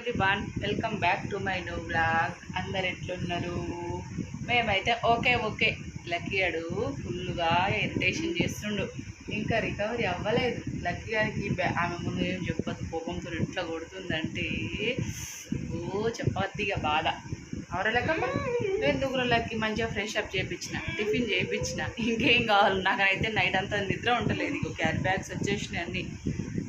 Everyone welcome back to my new blog. అందరు ఎట్లున్నారు? మేమైతే ఓకే ఓకే. లక్కీగాడు ఫుల్గా ఇరిటేషన్ చేస్తుండు. ఇంకా రికవరీ అవ్వలేదు. లక్కీ గారికి ఆమె ముందు ఏం చెప్పదు కోపంతో ఎట్లా కొడుతుందంటే ఓ చెప్పద్దిగా బాధ. ఎవరు లెక్కమ్మ? ఎందుకు లక్కి? మంచిగా ఫ్రెష్ అప్ చేయించిన టిఫిన్ చేయించిన ఇంకేం కావాలి? నాకైతే నైట్ అంతా నిద్ర ఉండలేదు. ఇక క్యారీ బ్యాగ్స్ వచ్చేసినాయి అన్నీ.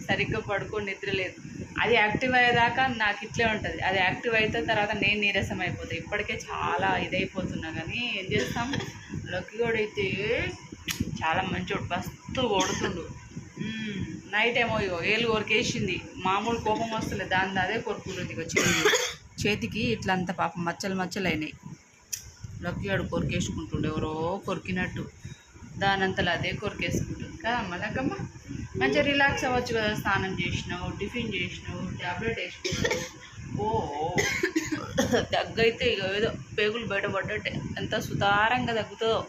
సరిగ్గా పడుకొని నిద్ర లేదు. అది యాక్టివ్ అయ్యేదాకా నాకు ఇట్లే ఉంటుంది. అది యాక్టివ్ అయితే తర్వాత నేను నీరసం అయిపోతాయి ఇప్పటికే చాలా ఇదైపోతున్నా కానీ ఏం చేస్తాం? లక్కీ కూడా అయితే చాలా మంచోడు మస్తు కొడుతుండు. నైట్ ఏమో ఇగో ఏళ్ళు కొరికేసింది. మామూలు కోపం వస్తుంది దాని అదే కొరుకుంటుంది ఇగో చేతి చేతికి ఇట్లా అంత పాపం మచ్చలు మచ్చలు అయినాయి. లక్కీ వాడు కొరికేసుకుంటుండే. ఎవరో కొరికినట్టు. దానంతలో అదే కొరికేసుకుంటుంది కదా మలకమ్మ మంచిగా రిలాక్స్ అవ్వచ్చు కదా స్నానం చేసినావు టిఫిన్ చేసినావు ట్యాబ్లెట్ వేసుకున్నావు. ఓ దగ్గైతే ఇక ఏదో పేగులు బయటపడ్డట్టే ఎంత సుతారంగా తగ్గుతుందో.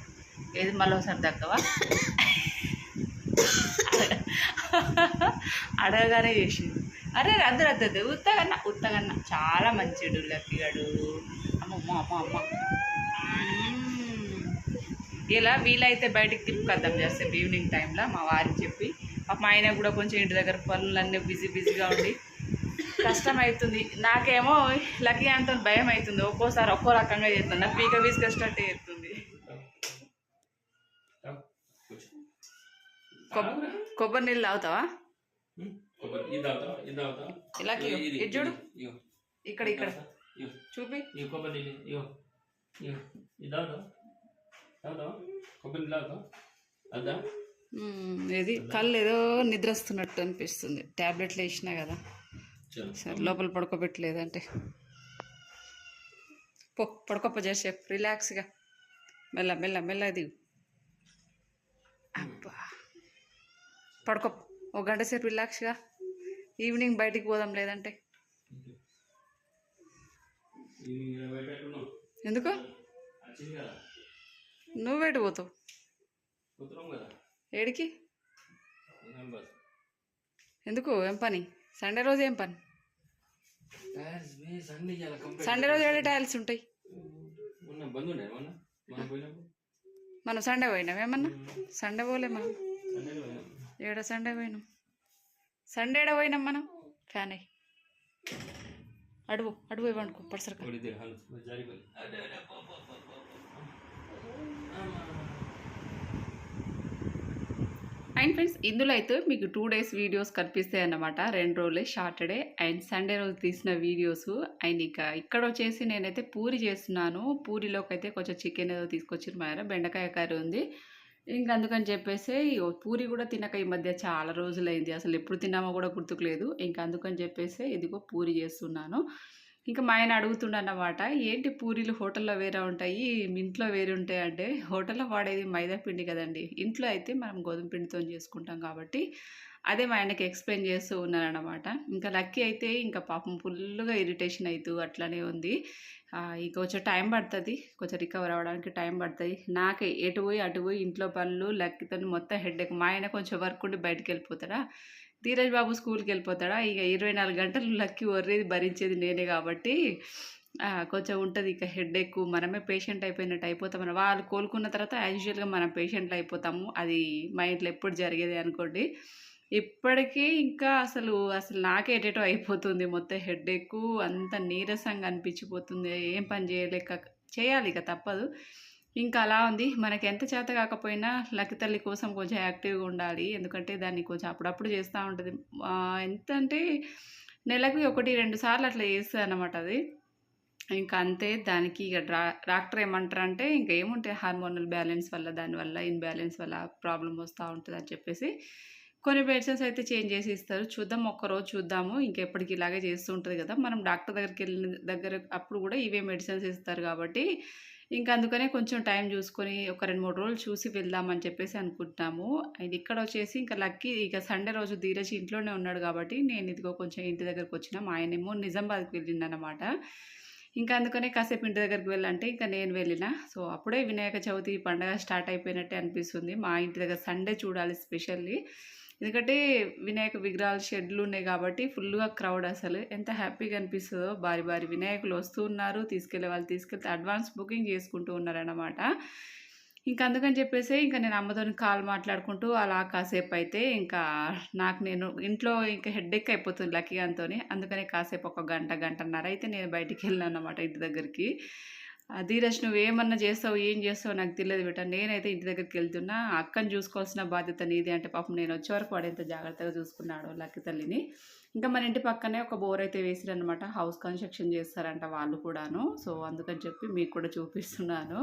ఏది మళ్ళీ ఒకసారి తగ్గవా? అడగగానే చేసింది అరే రద్దు అద్దదు ఉత్తగన్న ఉత్తగన్న. చాలా మంచిడు లక్కిగాడు అమ్మమ్మ అమ్మ అమ్మ ఇలా వీలైతే బయటికి తిప్పుకొద్దాం చేస్తే ఈవినింగ్ టైంలో మా వారికి చెప్పి. మా ఆయన కూడా కొంచెం ఇంటి దగ్గర పనులన్నీ బిజీ బిజీగా ఉండి కష్టం అవుతుంది నాకేమో లక్కీ అంత భయం అవుతుంది. ఒక్కోసారి ఒక్కో రకంగా చేస్తుంది. నాకు పీక వీసి కష్టం చేస్తుంది. కొబ్బ- కొబ్బరి నీళ్ళు తాగుతావా? ఇది ఇది చూడు. ఇక్కడ ఇక్కడ. చూపి. కొబ్బరి నీళ్ళు కొబ్బరి నీళ్ళు అద్దా ఇది కళ్ళు ఏదో నిద్ర వస్తున్నట్టు అనిపిస్తుంది. ట్యాబ్లెట్లు వేసినా కదా. సరే లోపల పడుకోబెట్టలేదంటే. పో పడుకోప చేసేపు రిలాక్స్గా. మెల్ల మెల్ల మెల్ల దిగు. అబ్బా. పడుకో. ఒక గంట సేపు రిలాక్స్గా. ఈవినింగ్ బయటికి పోదాం లేదంటే. ఎందుకు? కదా. నువ్వేటి పోతావు. ఏడికి? ఎందుకు? ఏం పని? సండే రోజు ఏం పని? సండే రోజు ఏడే టైల్స్ ఉంటాయి? మనం సండే పోయినాం ఏమన్నా? సండే పోలే మనం. ఏడ సండే పోయినాం? సండే ఏడ పోయినాం మనం? ఫ్యాన్ అయ్యి. అడుగు అడుగు ఇవ్వండుకో పడసరక ఒకటి ఇద్దరు హలో జారిపోయి అదే అదే పో, పో, పో, పో. అమ్మా. అండ్ ఫ్రెండ్స్ ఇందులో అయితే మీకు టూ డేస్ వీడియోస్ కనిపిస్తాయి అన్నమాట. రెండు రోజులే సాటర్డే అండ్ సండే రోజు తీసిన వీడియోస్ అండ్ ఇక ఇక్కడ వచ్చేసి నేనైతే పూరి చేస్తున్నాను. పూరిలోకి అయితే కొంచెం చికెన్ ఏదో తీసుకొచ్చిన మాయర బెండకాయ కర్రీ ఉంది. ఇంక అందుకని చెప్పేసి పూరి కూడా తినక ఈ మధ్య చాలా రోజులైంది. అసలు ఎప్పుడు తిన్నామో కూడా గుర్తుకులేదు ఇంకా అందుకని చెప్పేసి ఇదిగో పూరి చేస్తున్నాను. ఇంకా మా ఆయన అడుగుతుండన్నమాట ఏంటి పూరీలు హోటల్లో వేరే ఉంటాయి ఇంట్లో వేరే ఉంటాయి అంటే హోటల్లో వాడేది మైదా పిండి కదండి ఇంట్లో అయితే మనం గోధుమ పిండితో చేసుకుంటాం కాబట్టి అదే మా ఆయనకి ఎక్స్ప్లెయిన్ చేస్తూ ఉన్నారనమాట ఇంకా లక్కీ అయితే ఇంకా పాపం ఫుల్గా ఇరిటేషన్ అవుతూ అట్లానే ఉంది. ఆ, ఇక కొంచెం టైం పడుతుంది కొంచెం రికవర్ అవ్వడానికి టైం పడుతుంది. నాకే ఎటు పోయి అటు పోయి ఇంట్లో పనులు లక్కీతో మొత్తం హెడ్ఏక్ మా ఆయన కొంచెం వర్క్ ఉండి బయటకు వెళ్ళిపోతారా ధీరజ్ బాబు స్కూల్కి వెళ్ళిపోతాడా? ఇక ఇరవై నాలుగు గంటలు లక్కీ వర్రేది భరించేది నేనే కాబట్టి కొంచెం ఉంటుంది ఇక హెడ్ ఎక్కువ మనమే పేషెంట్ అయిపోయినట్టు అయిపోతాం వాళ్ళు కోలుకున్న తర్వాత యాజ్ యూజువల్గా మనం పేషెంట్లు అయిపోతాము. అది మా ఇంట్లో ఎప్పుడు జరిగేది అనుకోండి. ఇప్పటికీ ఇంకా అసలు అసలు నాకేటేటో అయిపోతుంది మొత్తం హెడ్ ఎక్కువ అంత నీరసంగా అనిపించిపోతుంది. ఏం పని చేయలేక చేయాలి ఇక తప్పదు. ఇంకా అలా ఉంది. మనకి ఎంత చేత కాకపోయినా లకి తల్లి కోసం కొంచెం యాక్టివ్గా ఉండాలి. ఎందుకంటే దాన్ని కొంచెం అప్పుడప్పుడు చేస్తూ ఉంటుంది. ఎంత అంటే నెలకి ఒకటి రెండు సార్లు అట్లా చేస్తుంది అనమాట అది. ఇంకా అంతే దానికి ఇక డ్రా డాక్టర్ ఏమంటారు అంటే ఇంకా ఏముంటాయి హార్మోనల్ బ్యాలెన్స్ వల్ల దానివల్ల ఇన్బ్యాలెన్స్ వల్ల ప్రాబ్లం వస్తూ ఉంటుంది అని చెప్పేసి కొన్ని మెడిసిన్స్ అయితే చేంజ్ చేసి ఇస్తారు. చూద్దాం ఒక్కరోజు చూద్దాము. ఇంకెప్పటికి ఇలాగే చేస్తూ ఉంటుంది కదా. మనం డాక్టర్ దగ్గరికి వెళ్ళిన దగ్గర అప్పుడు కూడా ఇవే మెడిసిన్స్ ఇస్తారు కాబట్టి ఇంకా అందుకనే కొంచెం టైం చూసుకొని ఒక రెండు మూడు రోజులు చూసి వెళ్దామని చెప్పేసి అనుకుంటున్నాము. ఇది ఇక్కడ వచ్చేసి ఇంకా లక్కీ ఇక సండే రోజు ధీరజ్ ఇంట్లోనే ఉన్నాడు కాబట్టి నేను ఇదిగో కొంచెం ఇంటి దగ్గరకు వచ్చిన మా ఆయనేమో నిజామాబాద్కి వెళ్ళిండనమాట ఇంకా అందుకనే కాసేపు ఇంటి దగ్గరికి వెళ్ళాలంటే ఇంకా నేను వెళ్ళిన. సో అప్పుడే వినాయక చవితి పండగ స్టార్ట్ అయిపోయినట్టే అనిపిస్తుంది. మా ఇంటి దగ్గర సండే చూడాలి స్పెషల్లీ. ఎందుకంటే వినాయక విగ్రహాలు షెడ్లు ఉన్నాయి కాబట్టి ఫుల్గా క్రౌడ్ అసలు. ఎంత హ్యాపీగా అనిపిస్తుందో. భారీ భారీ వినాయకులు వస్తూ ఉన్నారు. తీసుకెళ్ళే వాళ్ళు తీసుకెళ్తే అడ్వాన్స్ బుకింగ్ చేసుకుంటూ ఉన్నారన్నమాట. ఇంకా అందుకని చెప్పేసి ఇంకా నేను అమ్మతో కాల్ మాట్లాడుకుంటూ అలా కాసేపు అయితే ఇంకా నాకు నేను ఇంట్లో ఇంకా హెడ్ఎక్ అయిపోతుంది లక్కీ అంతో అందుకనే కాసేపు ఒక గంట గంటన్నర అయితే నేను బయటికి వెళ్ళాను అన్నమాట ఇంటి దగ్గరికి. ధీరజ్ నువ్వు ఏమన్నా చేస్తావు ఏం చేస్తావు నాకు తెలియదు బిడ్డ. నేనైతే ఇంటి దగ్గరికి వెళ్తున్నా. అక్కని చూసుకోవాల్సిన బాధ్యత నీది అంటే పాపం నేను వచ్చే వరకు వాడు ఎంత జాగ్రత్తగా చూసుకున్నాడు లక్కి తల్లిని. ఇంకా మన ఇంటి పక్కనే ఒక బోర్ అయితే వేసిరనమాట హౌస్ కన్స్ట్రక్షన్ చేస్తారంట వాళ్ళు కూడాను. సో అందుకని చెప్పి మీకు కూడా చూపిస్తున్నాను.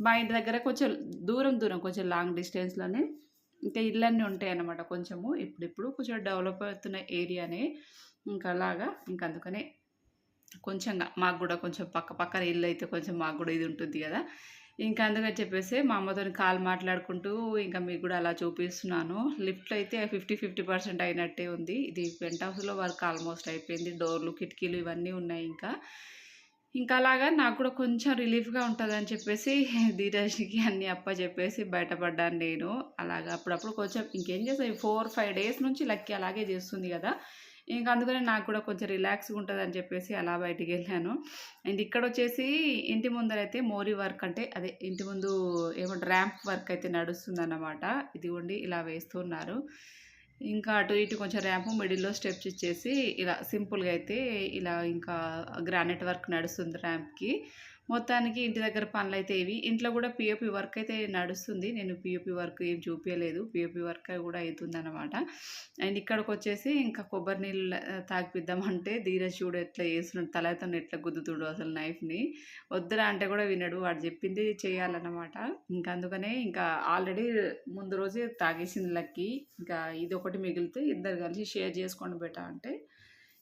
మా ఇంటి దగ్గర కొంచెం దూరం దూరం కొంచెం లాంగ్ డిస్టెన్స్లోనే ఇంకా ఇళ్ళన్నీ ఉంటాయి అన్నమాట కొంచెము. ఇప్పుడిప్పుడు కొంచెం డెవలప్ అవుతున్న ఏరియానే. ఇంకా అలాగా. ఇంకా అందుకనే కొంచెంగా మాకు కూడా కొంచెం పక్క పక్కన ఇల్లు అయితే కొంచెం మాకు కూడా ఇది ఉంటుంది కదా. ఇంకా అందుకని చెప్పేసి మా అమ్మతో కాల్ మాట్లాడుకుంటూ ఇంకా మీకు కూడా అలా చూపిస్తున్నాను. లిఫ్ట్లో అయితే ఫిఫ్టీ ఫిఫ్టీ పర్సెంట్ అయినట్టే ఉంది. ఇది పెంట్ హౌస్లో వర్క్ ఆల్మోస్ట్ అయిపోయింది. డోర్లు కిటికీలు ఇవన్నీ ఉన్నాయి ఇంకా. ఇంకా అలాగా నాకు కూడా కొంచెం రిలీఫ్గా ఉంటుందని చెప్పేసి ధీరజ్కి అన్ని అప్ప చెప్పేసి బయటపడ్డాను నేను. అలాగా అప్పుడప్పుడు కొంచెం ఇంకేం చేస్తాను ఫోర్ ఫైవ్ డేస్ నుంచి లక్కీ అలాగే చేస్తుంది కదా. ఇంకా అందుకని నాకు కూడా కొంచెం రిలాక్స్గా ఉంటుంది అని చెప్పేసి అలా బయటికి వెళ్ళాను. అండ్ ఇక్కడ వచ్చేసి ఇంటి ముందర అయితే మోరీ వర్క్ అంటే అదే ఇంటి ముందు ఏమంటారు ర్యాంప్ వర్క్ అయితే నడుస్తుంది అన్నమాట ఇదిగోండి ఇలా వేస్తున్నారు. ఇంకా అటు ఇటు కొంచెం ర్యాంప్ మిడిల్లో స్టెప్స్ ఇచ్చేసి ఇలా సింపుల్గా అయితే ఇలా ఇంకా గ్రానైట్ వర్క్ నడుస్తుంది ర్యాంప్కి. మొత్తానికి ఇంటి దగ్గర పనులు అయితే ఇవి. ఇంట్లో కూడా పిఓపి వర్క్ అయితే నడుస్తుంది. నేను పిఓపి వర్క్ ఏం చూపించలేదు పిఓపి వర్క్ కూడా అవుతుంది అనమాట అండ్ ఇక్కడికి వచ్చేసి ఇంకా కొబ్బరి నీళ్ళు తాగిపిద్దామంటే ధీరజ్ చూడు ఎట్లా వేస్తున్నాడు తలతో ఎట్లా గుద్దుతుడు అసలు నైఫ్ని వద్దురా అంటే కూడా వినడు. వాడు చెప్పింది చేయాలన్నమాట. ఇంకా అందుకనే ఇంకా ఆల్రెడీ ముందు రోజే తాగేసింది లక్కి. ఇంకా ఇది ఒకటి మిగిలితే ఇద్దరు కలిసి షేర్ చేసుకోండి బెట అంటే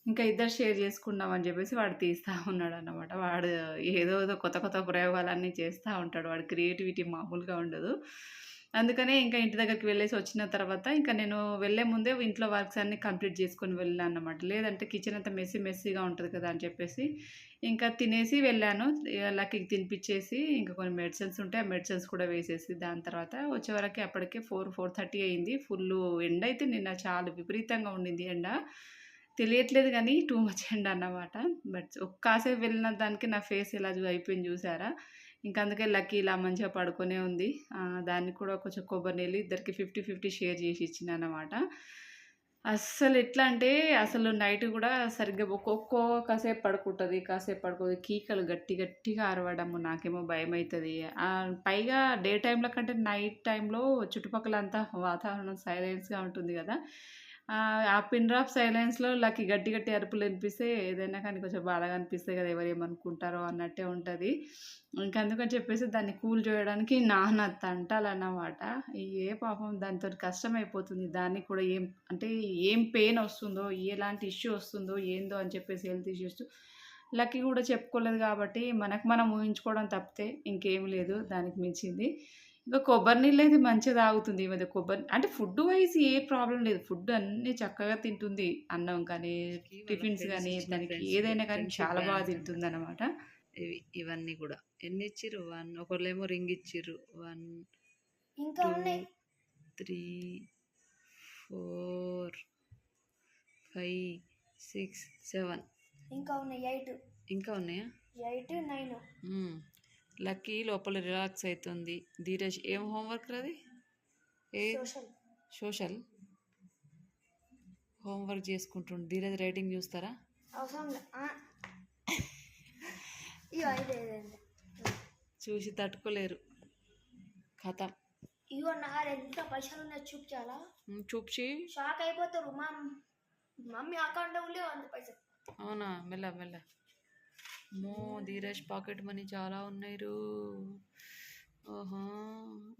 ఇంకా ఇద్దరు షేర్ చేసుకుందాం అని చెప్పేసి వాడు తీస్తూ ఉన్నాడు అన్నమాట. వాడు ఏదో ఏదో కొత్త కొత్త ప్రయోగాలన్నీ చేస్తూ ఉంటాడు. వాడు క్రియేటివిటీ మామూలుగా ఉండదు. అందుకనే ఇంకా ఇంటి దగ్గరికి వెళ్ళేసి వచ్చిన తర్వాత ఇంకా నేను వెళ్ళే ముందే ఇంట్లో వర్క్స్ అన్నీ కంప్లీట్ చేసుకొని వెళ్ళాను అన్నమాట. లేదంటే కిచెన్ అంతా మెస్సీ మెస్సీగా ఉంటుంది కదా అని చెప్పేసి ఇంకా తినేసి వెళ్ళాను. లక్కీకి తినిపించేసి ఇంకా కొన్ని మెడిసిన్స్ ఉంటే ఆ మెడిసిన్స్ కూడా వేసేసి దాని తర్వాత వచ్చేవరకు అప్పటికే ఫోర్ ఫోర్ థర్టీ అయింది. ఫుల్ ఎండ అయితే నిన్న చాలా విపరీతంగా ఉండింది ఎండ. తెలియట్లేదు కానీ టూ మచ్ ఎండ అన్నమాట. బట్ ఒక్కసేపు వెళ్ళిన దానికి నా ఫేస్ ఇలా చూ- అయిపోయింది చూసారా? ఇంకా అందుకే లక్కీ ఇలా మంచిగా పడుకొనే ఉంది. దానికి కూడా కొంచెం కొబ్బరి నీళ్ళు ఇద్దరికి ఫిఫ్టీ ఫిఫ్టీ షేర్ చేసి ఇచ్చిన అన్నమాట. అస్సలు ఎట్లా అంటే అసలు నైట్ కూడా సరిగ్గా ఒక్కొక్క కాసేపు పడుకుంటుంది కాసేపు పడుకోదు కీకలు గట్టి గట్టిగా అరవడము నాకేమో భయం అవుతుంది పైగా డే టైంలో కంటే నైట్ టైంలో చుట్టుపక్కల అంతా వాతావరణం సైలెన్స్గా ఉంటుంది కదా. ఆ, ఆ పిన్ డ్రాప్ సైలెన్స్లో లకి గట్టి గట్టి అరుపులు వినిపిస్తే ఏదైనా కానీ కొంచెం బాధగా అనిపిస్తాయి కదా ఎవరు ఏమనుకుంటారో అన్నట్టే ఉంటుంది. ఇంకా అందుకని చెప్పేసి దాన్ని కూల్ చేయడానికి నాన్న తంటాలన్నమాట. ఏ పాపం దానితో కష్టమైపోతుంది. దానికి కూడా ఏం అంటే ఏం పెయిన్ వస్తుందో ఎలాంటి ఇష్యూ వస్తుందో ఏందో అని చెప్పేసి హెల్త్ ఇష్యూస్ లక్కీ కూడా చెప్పుకోలేదు కాబట్టి మనకు మనం ఊహించుకోవడం తప్పితే ఇంకేం లేదు దానికి మించింది. ఇంకా కొబ్బరి నీళ్ళు అయితే మంచిగా తాగుతుంది ఈ మధ్య. కొబ్బరి అంటే ఫుడ్ వైజ్ ఏ ప్రాబ్లం లేదు. ఫుడ్ అన్నీ చక్కగా తింటుంది. అన్నం కానీ టిఫిన్స్ కానీ దానికి ఏదైనా కానీ చాలా బాగా తింటుంది అనమాట ఇవి ఇవన్నీ కూడా. ఎన్ని ఇచ్చిర్రు? వన్ ఒకళ్ళేమో రింగ్ ఇచ్చిర్రు. వన్ ఇంకా ఉన్నాయి. Three four five six seven. ఇంకా ఉన్నాయి. ఎయిట్. ఇంకా ఉన్నాయా? Eight nine. లక్కీ లోపల రిలాక్స్ అవుతుంది ధీరజ్ ఏం హోంవర్క్ రాది? ఏ? సోషల్. హోంవర్క్ చేసుకుంటుండు. ధీరజ్ రైటింగ్ చూస్తారా? చూసి తట్టుకోలేరు. కథ. ఇగో నా ఎంత పైసలు ఉన్నాయి చూపించాలా? చూపించి. షాక్ అయిపోతారు. మా మమ్మీ అకౌంట్లో లేవు అంత పైసలు. అవునా? మెల్ల మెల్ల. మో ధీరజ్ పాకెట్ మనీ చాలా ఉన్నాయి రూ. ఓహో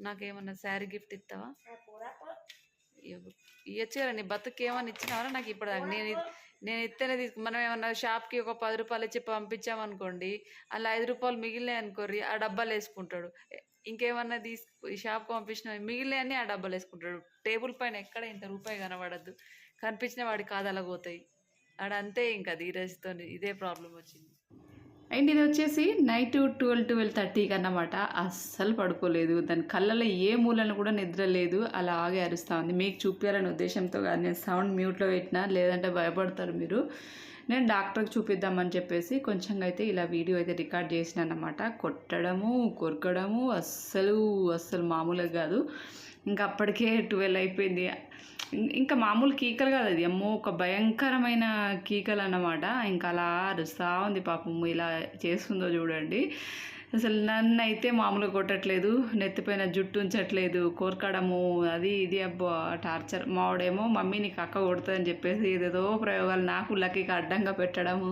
నాకేమన్నా శారీ గిఫ్ట్ ఇస్తావా? ఆ కదా నీ బతుకు ఏమన్నా ఇచ్చినావరా నాకు ఇప్పుడు దాకా నేను నేను ఇస్తేనే తీసుకు మనం ఏమన్నా షాప్కి ఒక పది రూపాయలు ఇచ్చి పంపించామనుకోండి అలా ఐదు రూపాయలు మిగిలినాయి అనుకోర్రి ఆ డబ్బాలు వేసుకుంటాడు. ఇంకేమన్నా తీసుకు ఈ షాప్కి పంపించిన మిగిలినవి ఆ డబ్బాలు వేసుకుంటాడు. టేబుల్ పైన ఎక్కడ ఇంత రూపాయి కనబడద్దు. కనిపించిన వాడి కాదలా పోతాయి. ఆడ ఇంకా ధీరజ్తో ఇదే ప్రాబ్లం వచ్చింది. అండ్ ఇది వచ్చేసి నైట్ ట్వెల్వ్ ట్వెల్వ్ థర్టీకి అన్నమాట అస్సలు పడుకోలేదు. దాని కళ్ళలో ఏ మూలను కూడా నిద్ర లేదు. అలాగే అరుస్తూ ఉంది. మీకు చూపించాలనే ఉద్దేశంతో కానీ నేను సౌండ్ మ్యూట్లో పెట్టినా లేదంటే భయపడతారు మీరు. నేను డాక్టర్కి చూపిద్దామని చెప్పేసి కొంచెం అయితే ఇలా వీడియో అయితే రికార్డ్ చేసిన అన్నమాట. కొట్టడము కొరకడము అస్సలు అస్సలు మామూలుగా కాదు. ఇంకా అప్పటికే ట్వెల్వ్ అయిపోయింది. ఇంకా మామూలు కీకలు కాదు అది అమ్మో ఒక భయంకరమైన కీకలు అన్నమాట. ఇంకా అలా అరుస్తూ ఉంది పాపం. ఇలా చేస్తుందో చూడండి. అసలు నన్ను అయితే మామూలుగా కొట్టట్లేదు. నెత్తిపైన జుట్టు ఉంచట్లేదు. కోరకడము అది ఇది అబ్బో టార్చర్. మావాడేమో మమ్మీ నీకు అక్క కొడుతుందని చెప్పేసి ఏదేదో ప్రయోగాలు నాకు లక్కీకి అడ్డంగా పెట్టడము.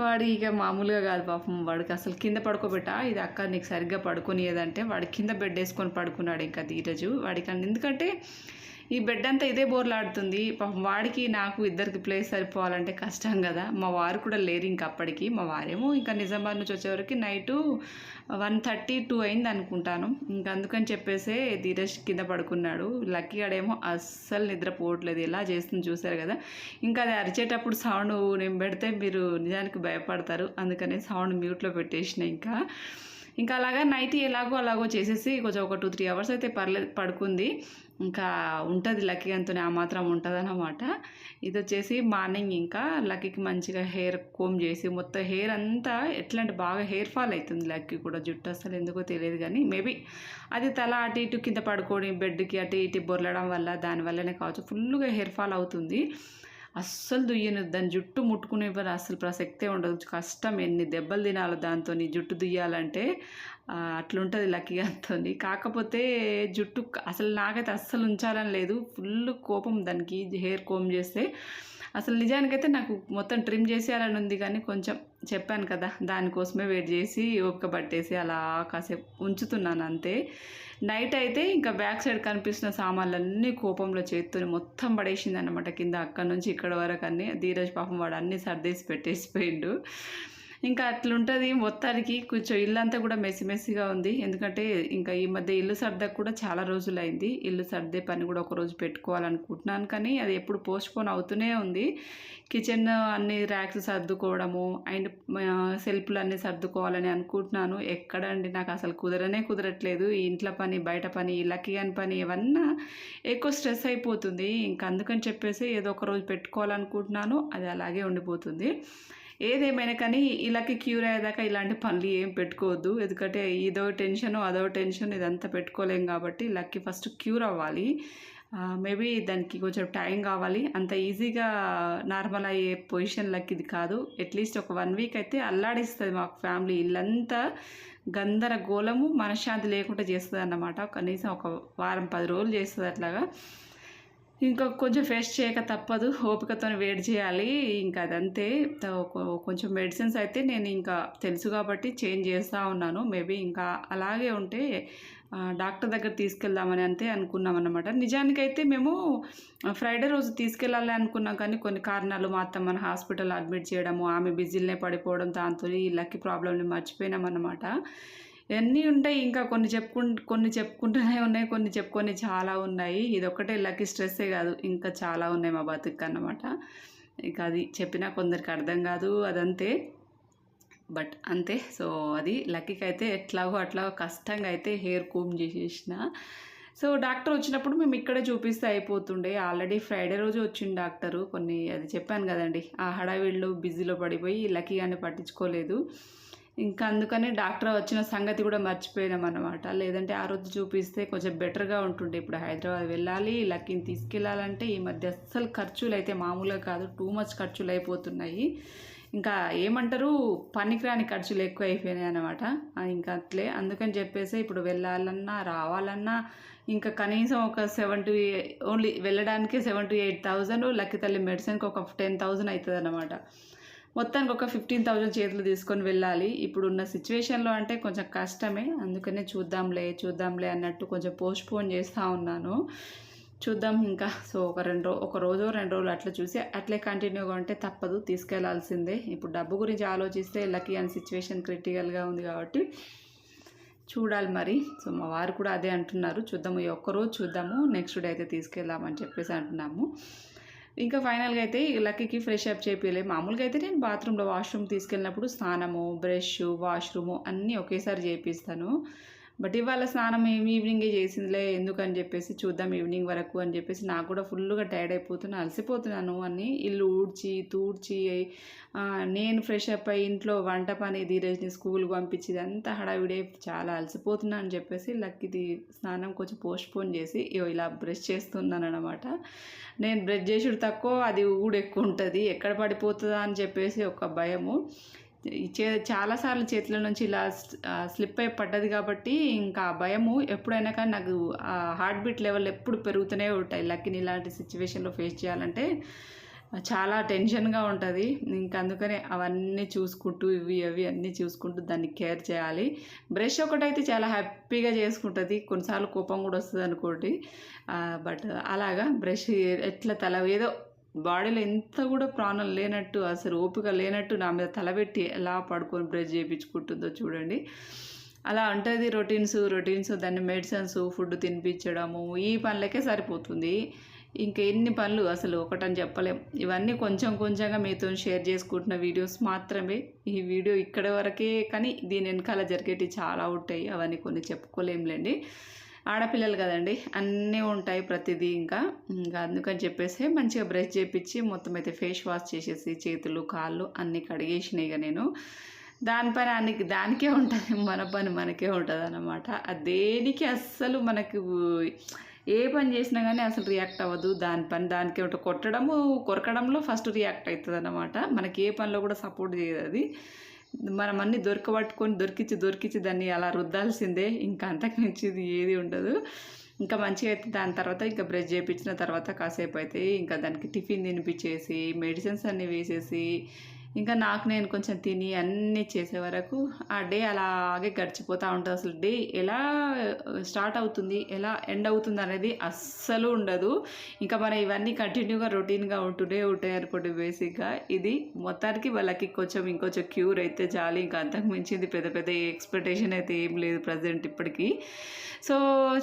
వాడు ఇక మామూలుగా కాదు పాపం. వాడికి అసలు కింద పడుకోబెట్ట? ఇది అక్క నీకు సరిగ్గా పడుకునేదంటే వాడు కింద బెడ్ వేసుకొని పడుకున్నాడు ఇంకా ధీరజు. వాడికి ఎందుకంటే ఈ బెడ్ అంతా ఇదే బోర్లాడుతుంది. పాపం వాడికి నాకు ఇద్దరికి ప్లేస్ సరిపోవాలంటే కష్టం కదా. మా వారు కూడా లేరు ఇంకా అప్పటికి. మా వారేమో ఇంకా నిజామాబాద్ నుంచి వచ్చేవరకు నైటు వన్ థర్టీ టూ అయింది అనుకుంటాను. ఇంకా అందుకని చెప్పేసే ధీరజ్ కింద పడుకున్నాడు. లక్కీ గాడేమో అస్సలు నిద్రపోవట్లేదు. ఎలా చేస్తుంది చూశారు కదా. ఇంకా అది అరిచేటప్పుడు సౌండ్ నేను పెడితే మీరు నిజానికి భయపడతారు. అందుకనే సౌండ్ మ్యూట్లో పెట్టేసిన ఇంకా. ఇంకా అలాగా నైట్ ఎలాగో అలాగో చేసేసి కొంచెం ఒక టూ త్రీ అవర్స్ అయితే పర్లేదు పడుకుంది. ఇంకా ఉంటుంది లక్కీ అంతనే ఆ మాత్రం ఉంటుంది అన్నమాట ఇది వచ్చేసి మార్నింగ్ ఇంకా లక్కీకి మంచిగా హెయిర్ కోమ్ చేసి మొత్తం హెయిర్ అంతా ఎట్లా అంటే బాగా హెయిర్ ఫాల్ అవుతుంది లక్కీ కూడా జుట్టు అసలు ఎందుకో తెలియదు కానీ మేబీ అది తల అటు ఇటు కింద పడుకొని బెడ్కి అటు ఇటు బొర్లడం వల్ల దానివల్లనే కావచ్చు ఫుల్గా హెయిర్ ఫాల్ అవుతుంది. అస్సలు దుయ్యను. దాని జుట్టు ముట్టుకునే అసలు ప్రసక్తే ఉండదు. కష్టం ఎన్ని దెబ్బలు తినాలో దాంతో జుట్టు దుయ్యాలంటే అట్లుంటుంది అట్లుంటుంది లక్కీగాతో కాకపోతే జుట్టు అసలు నాకైతే అస్సలు ఉంచాలని లేదు. ఫుల్ కోపం దానికి. హెయిర్ కోమ్ చేస్తే అసలు నిజానికైతే నాకు మొత్తం ట్రిమ్ చేసేయాలని ఉంది కానీ కొంచెం చెప్పాను కదా దానికోసమే వెయిట్ చేసి ఓపిక పట్టేసి అలా కాసేపు ఉంచుతున్నాను అంతే. నైట్ అయితే ఇంకా బ్యాక్ సైడ్ కనిపిస్తున్న సామాన్లన్నీ కోపంలో చేత్తోని మొత్తం పడేసింది అనమాట కింద అక్కడ నుంచి ఇక్కడ వరకు అన్నీ. ధీరజ్ పాపం వాడు అన్నీ సర్దేసి పెట్టేసిపోయిండు. ఇంకా అట్లుంటుంది మొత్తానికి కొంచెం ఇల్లంతా కూడా మెస్సి మెస్సిగా ఉంది. ఎందుకంటే ఇంకా ఈ మధ్య ఇల్లు సర్దకు కూడా చాలా రోజులు అయింది ఇల్లు సర్దే పని కూడా ఒక రోజు పెట్టుకోవాలనుకుంటున్నాను కానీ అది ఎప్పుడు పోస్ట్పోన్ అవుతూనే ఉంది. కిచెన్ అన్ని ర్యాక్స్ సర్దుకోవడము అండ్ సెల్ఫ్లు అన్నీ సర్దుకోవాలని అనుకుంటున్నాను. ఎక్కడండి నాకు అసలు కుదరనే కుదరట్లేదు. ఈ ఇంట్లో పని బయట పని లక్కీ అని పని ఇవన్నీ ఎక్కువ స్ట్రెస్ అయిపోతుంది. ఇంకా అందుకని చెప్పేసి ఏదో ఒక రోజు పెట్టుకోవాలనుకుంటున్నాను. అది అలాగే ఉండిపోతుంది. ఏదేమైనా కానీ ఇలాకి క్యూర్ అయ్యేదాకా ఇలాంటి పనులు ఏం పెట్టుకోవద్దు. ఎందుకంటే ఇదో టెన్షన్ అదో టెన్షన్ ఇదంతా పెట్టుకోలేం కాబట్టి లక్కి ఫస్ట్ క్యూర్ అవ్వాలి. మేబీ దానికి కొంచెం టైం కావాలి. అంత ఈజీగా నార్మల్ అయ్యే పొజిషన్లకి ఇది కాదు. అట్లీస్ట్ ఒక వన్ వీక్ అయితే అల్లాడిస్తుంది మాకు ఫ్యామిలీ. ఇల్లంతా గందరగోళము మనశ్శాంతి లేకుండా చేస్తుంది అన్నమాట కనీసం ఒక వారం పది రోజులు చేస్తుంది అట్లాగా. ఇంకా కొంచెం ఫేస్ చేయక తప్పదు. ఓపికతో వెయిట్ చేయాలి. ఇంకా అదంతే. కొంచెం మెడిసిన్స్ అయితే నేను ఇంకా తెలుసు కాబట్టి చేంజ్ చేస్తూ ఉన్నాను. మేబీ ఇంకా అలాగే ఉంటే డాక్టర్ దగ్గర తీసుకెళ్దామని అంతే అనుకున్నాం అనమాట నిజానికైతే మేము ఫ్రైడే రోజు తీసుకెళ్ళాలి అనుకున్నాం కానీ కొన్ని కారణాలు మా అత్త మన హాస్పిటల్ అడ్మిట్ చేయడము ఆమె బిజీలనే పడిపోవడం దాంతో ఈ లక్కీ ప్రాబ్లమ్ని మర్చిపోయినామన్నమాట. ఇవన్నీ ఎన్ని ఉంటాయి ఇంకా కొన్ని చెప్పుకు కొన్ని చెప్పుకుంటూనే ఉన్నాయి కొన్ని చెప్పుకొని చాలా ఉన్నాయి. ఇది ఒక్కటే లక్కీ స్ట్రెస్సే కాదు ఇంకా చాలా ఉన్నాయి మా బతుకు అన్నమాట ఇక అది చెప్పినా కొందరికి అర్థం కాదు అదంతే. బట్ అంతే సో అది లక్కీకి అయితే ఎట్లాగో అట్లా కష్టంగా అయితే హెయిర్ కూమ్ చేసేసిన. సో డాక్టర్ వచ్చినప్పుడు మేము ఇక్కడే చూపిస్తే అయిపోతుండే. ఆల్రెడీ ఫ్రైడే రోజు వచ్చింది డాక్టరు. కొన్ని అది చెప్పాను కదండి ఆ హడావిడిలో బిజీలో పడిపోయి లక్కీ కానీ పట్టించుకోలేదు. ఇంకా అందుకనే డాక్టర్ వచ్చిన సంగతి కూడా మర్చిపోయినాం అనమాట లేదంటే ఆ రోజు చూపిస్తే కొంచెం బెటర్గా ఉంటుండే. ఇప్పుడు హైదరాబాద్ వెళ్ళాలి లక్కీని తీసుకెళ్ళాలంటే ఈ మధ్య అస్సలు ఖర్చులు అయితే మామూలుగా కాదు. టూ మచ్ ఖర్చులు అయిపోతున్నాయి ఇంకా ఏమంటారు? పనికిరాని ఖర్చులు ఎక్కువ అయిపోయినాయి అనమాట ఇంకా అట్లే. అందుకని చెప్పేసి ఇప్పుడు వెళ్ళాలన్నా రావాలన్నా ఇంకా కనీసం ఒక seven to only వెళ్ళడానికే seven to eight thousand Lucky తల్లి మెడిసిన్కి ఒక టెన్ థౌజండ్ అవుతుంది అనమాట మొత్తానికి ఒక ఫిఫ్టీన్ థౌజండ్ చేతులు తీసుకొని వెళ్ళాలి. ఇప్పుడున్న సిచ్యువేషన్లో అంటే కొంచెం కష్టమే. అందుకనే చూద్దాంలే చూద్దాంలే అన్నట్టు కొంచెం పోస్ట్ పోన్ చేస్తూ ఉన్నాను. చూద్దాం ఇంకా. సో ఒక రెండు రో ఒక రోజు రెండు రోజులు అట్లా చూసి అట్లే కంటిన్యూగా ఉంటే తప్పదు తీసుకెళ్ళాల్సిందే. ఇప్పుడు డబ్బు గురించి ఆలోచిస్తే లక్కీ అని సిచ్యువేషన్ క్రిటికల్గా ఉంది కాబట్టి చూడాలి మరి. సో మా వారు కూడా అదే అంటున్నారు. చూద్దాము ఈ ఒక్కరోజు చూద్దాము నెక్స్ట్ డే అయితే తీసుకెళ్దామని చెప్పేసి అంటున్నాము. ఇంకా ఫైనల్గా అయితే లక్కీకి ఫ్రెష్ అప్ చేపియలే మామూలుగా అయితే నేను బాత్రూంలో వాష్రూమ్ తీసుకెళ్ళినప్పుడు స్నానము బ్రష్ వాష్రూము అన్నీ ఒకేసారి చేపిస్తాను. బట్ ఇవాళ స్నానం ఏమి ఈవినింగే చేసిందిలే ఎందుకని చెప్పేసి చూద్దాం ఈవినింగ్ వరకు అని చెప్పేసి నాకు కూడా ఫుల్గా టైర్డ్ అయిపోతున్నా అలసిపోతున్నాను అని ఇల్లు ఊడ్చి తూడ్చి నేను ఫ్రెష్ అప్ అయ్యి ఇంట్లో వంట పని ధీరజ్ని స్కూల్కి పంపించి ఇదంతా హడావిడే చాలా అలసిపోతున్నా అని చెప్పేసి లక్కిది స్నానం కొంచెం పోస్ట్ పోన్ చేసి ఇగో ఇలా బ్రష్ చేస్తున్నాను అనమాట నేను బ్రష్ చేసుడు తక్కువ అది ఊడెక్కువ ఉంటుంది ఎక్కడ పడిపోతుందా? అని చెప్పేసి ఒక భయము. చే చాలాసార్లు చేతుల నుంచి ఇలా స్లిప్ అయి పడ్డది కాబట్టి ఇంకా భయము ఎప్పుడైనా కానీ నాకు హార్ట్ బీట్ లెవెల్ ఎప్పుడు పెరుగుతూనే ఉంటాయి. లక్కిని ఇలాంటి సిచ్యువేషన్లో ఫేస్ చేయాలంటే చాలా టెన్షన్గా ఉంటుంది. ఇంకా అందుకనే అవన్నీ చూసుకుంటూ ఇవి అవి అన్నీ చూసుకుంటూ దాన్ని కేర్ చేయాలి. బ్రష్ ఒకటైతే చాలా హ్యాపీగా చేసుకుంటుంది. కొన్నిసార్లు కోపం కూడా వస్తుంది అనుకోండి బట్ అలాగా బ్రష్ ఎట్లా తల ఏదో బాడీలో ఎంత కూడా ప్రాణం లేనట్టు అసలు ఓపిక లేనట్టు నా మీద తలబెట్టి ఎలా పడుకొని బ్రష్ చేయించుకుంటుందో చూడండి. అలా ఉంటుంది రొటీన్స్ రొటీన్స్ దాన్ని మెడిసిన్స్ ఫుడ్ తినిపించడము ఈ పనులకే సరిపోతుంది. ఇంకా ఎన్ని పనులు అసలు ఒకటని చెప్పలేం. ఇవన్నీ కొంచెం కొంచెంగా మీతో షేర్ చేసుకుంటున్న వీడియోస్ మాత్రమే. ఈ వీడియో ఇక్కడ వరకే కానీ దీని వెనకాల జరిగేటివి చాలా ఉంటాయి. అవన్నీ కొన్ని చెప్పుకోలేంలేండి ఆడపిల్లలు కదండి అన్నీ ఉంటాయి ప్రతిదీ ఇంకా. ఇంకా అందుకని చెప్పేసి మంచిగా బ్రష్ చేపించి మొత్తం అయితే ఫేస్ వాష్ చేసేసి చేతులు కాళ్ళు అన్నీ కడిగేసినాయి ఇక నేను. దానిపైన అన్నికి దానికే ఉంటుంది మన పని మనకే ఉంటుంది అన్నమాట దేనికి అస్సలు మనకు ఏ పని చేసినా కానీ అసలు రియాక్ట్ అవ్వదు. దాని పని దానికే ఉంటుంది. కొట్టడము కొరకడంలో ఫస్ట్ రియాక్ట్ అవుతుంది అన్నమాట మనకి ఏ పనిలో కూడా సపోర్ట్ చేయదు అది. మనం అన్ని దొరకబట్టుకొని దొరికించి దొరికించి దాన్ని అలా రుద్దాల్సిందే. ఇంకా అంతకు మించింది ఏది ఉండదు. ఇంకా మంచిగా అయితే దాని తర్వాత ఇంకా బ్రష్ చేయించిన తర్వాత కాసేపు అయితే ఇంకా దానికి టిఫిన్ తినిపించేసి మెడిసిన్స్ అన్నీ వేసేసి ఇంకా నాకు నేను కొంచెం తిని అన్నీ చేసే వరకు ఆ డే అలాగే గడిచిపోతూ ఉంటుంది. అసలు డే ఎలా స్టార్ట్ అవుతుంది ఎలా ఎండ్ అవుతుంది అనేది అస్సలు ఉండదు. ఇంకా మన ఇవన్నీ కంటిన్యూగా రొటీన్గా ఉంటుండే ఉంటాయి అనుకోండి బేసిక్గా. ఇది మొత్తానికి వాళ్ళకి కొంచెం ఇంకొంచెం క్యూర్ అయితే చాలు. ఇంకా అంతకు మించింది పెద్ద పెద్ద ఎక్స్పెక్టేషన్ అయితే ఏం లేదు ప్రజెంట్ ఇప్పటికీ. సో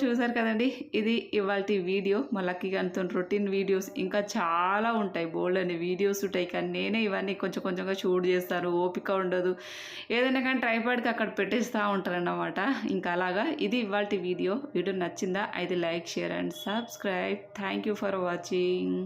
చూసారు కదండి ఇది ఇవాళ వీడియో. మళ్ళీ అంత రొటీన్ వీడియోస్ ఇంకా చాలా ఉంటాయి. బోల్డ్ అని వీడియోస్ ఉంటాయి. కానీ నేనే ఇవన్నీ కొంచెం కొంచెం కొంచెంగా షూట్ చేస్తారు ఓపిక ఉండదు. ఏదైనా కానీ ట్రైపాడ్కి అక్కడ పెట్టేస్తూ ఉంటారన్నమాట. ఇంకా అలాగా ఇది ఇవాళ వీడియో. వీడియో నచ్చిందా? అయితే like share and subscribe. Thank you for watching